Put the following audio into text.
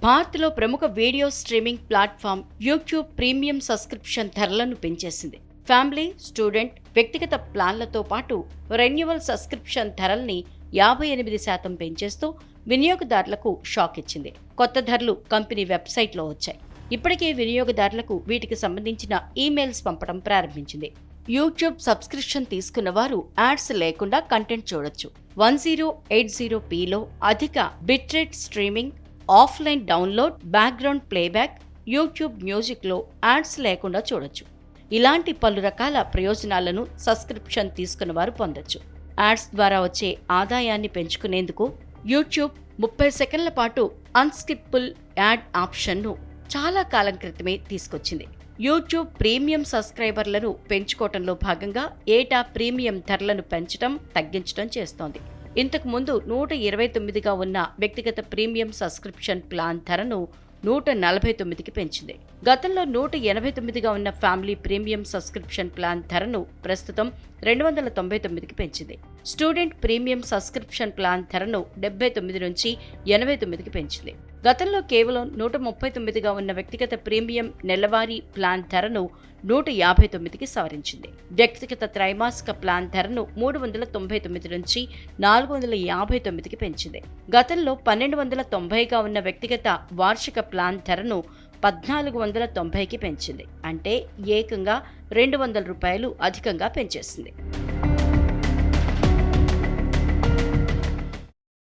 భారత్లో ప్రముఖ video streaming platform YouTube premium subscription ధరలను పెంచేసింది. ఫ్యామిలీ స్టూడెంట్ వ్యక్తిగత ప్లాన్లతో పాటు రెన్యువల్ సబ్స్క్రిప్షన్ ధరల్ని యాభై ఎనిమిది శాతం పెంచేస్తూ వినియోగదారులకు షాక్ ఇచ్చింది. కొత్త ధరలు కంపెనీ వెబ్సైట్లో వచ్చాయి. ఇప్పటికే వినియోగదారులకు వీటికి సంబంధించిన ఈమెయిల్స్ పంపడం ప్రారంభించింది. యూట్యూబ్ సబ్స్క్రిప్షన్ తీసుకున్న వారు యాడ్స్ లేకుండా కంటెంట్ చూడొచ్చు. వన్ జీరో ఎయిట్ జీరో పీలో అధిక bitrate streaming offline download background playback YouTube మ్యూజిక్లో యాడ్స్ లేకుండా చూడొచ్చు. ఇలాంటి పలు రకాల ప్రయోజనాలను సబ్స్క్రిప్షన్ తీసుకున్న వారు పొందొచ్చు. యాడ్స్ ద్వారా వచ్చే ఆదాయాన్ని పెంచుకునేందుకు యూట్యూబ్ ముప్పై సెకండ్ల పాటు అన్స్కిప్పుల్ యాడ్ ఆప్షన్ను చాలా కాలం క్రితమే తీసుకొచ్చింది. యూట్యూబ్ ప్రీమియం సబ్స్క్రైబర్లను పెంచుకోవటంలో భాగంగా ఏటా ప్రీమియం ధరలను పెంచడం తగ్గించడం చేస్తోంది. ఇంతకు ముందు నూట ఇరవై తొమ్మిదిగా ఉన్న వ్యక్తిగత ప్రీమియం సబ్స్క్రిప్షన్ ప్లాన్ ధరను నూట నలభై తొమ్మిదికి పెంచింది. గతంలో నూట ఎనభై తొమ్మిదిగా ఉన్న ఫ్యామిలీ ప్రీమియం సబ్స్క్రిప్షన్ ప్లాన్ ధరను ప్రస్తుతం రెండు వందల తొంభై తొమ్మిదికి పెంచింది. స్టూడెంట్ ప్రీమియం సబ్స్క్రిప్షన్ ప్లాన్ ధరను డెబ్బై తొమ్మిది నుంచి ఎనభై తొమ్మిదికి పెంచింది. గతంలో కేవలం నూట ముప్పై తొమ్మిదిగా ఉన్న వ్యక్తిగత ప్రీమియం నెలవారీ ప్లాన్ ధరను నూట యాభై తొమ్మిదికి సవరించింది. వ్యక్తిగత త్రైమాసిక ప్లాన్ ధరను మూడు వందల తొంభై తొమ్మిది నుంచి నాలుగు వందల యాభై తొమ్మిదికి పెంచింది. గతంలో పన్నెండు వందల తొంభైగా ఉన్న వ్యక్తిగత వార్షిక ప్లాన్ ధరను పద్నాలుగు వందల తొంభైకి పెంచింది. అంటే ఏకంగా రెండు వందల రూపాయలు అధికంగా పెంచేసింది.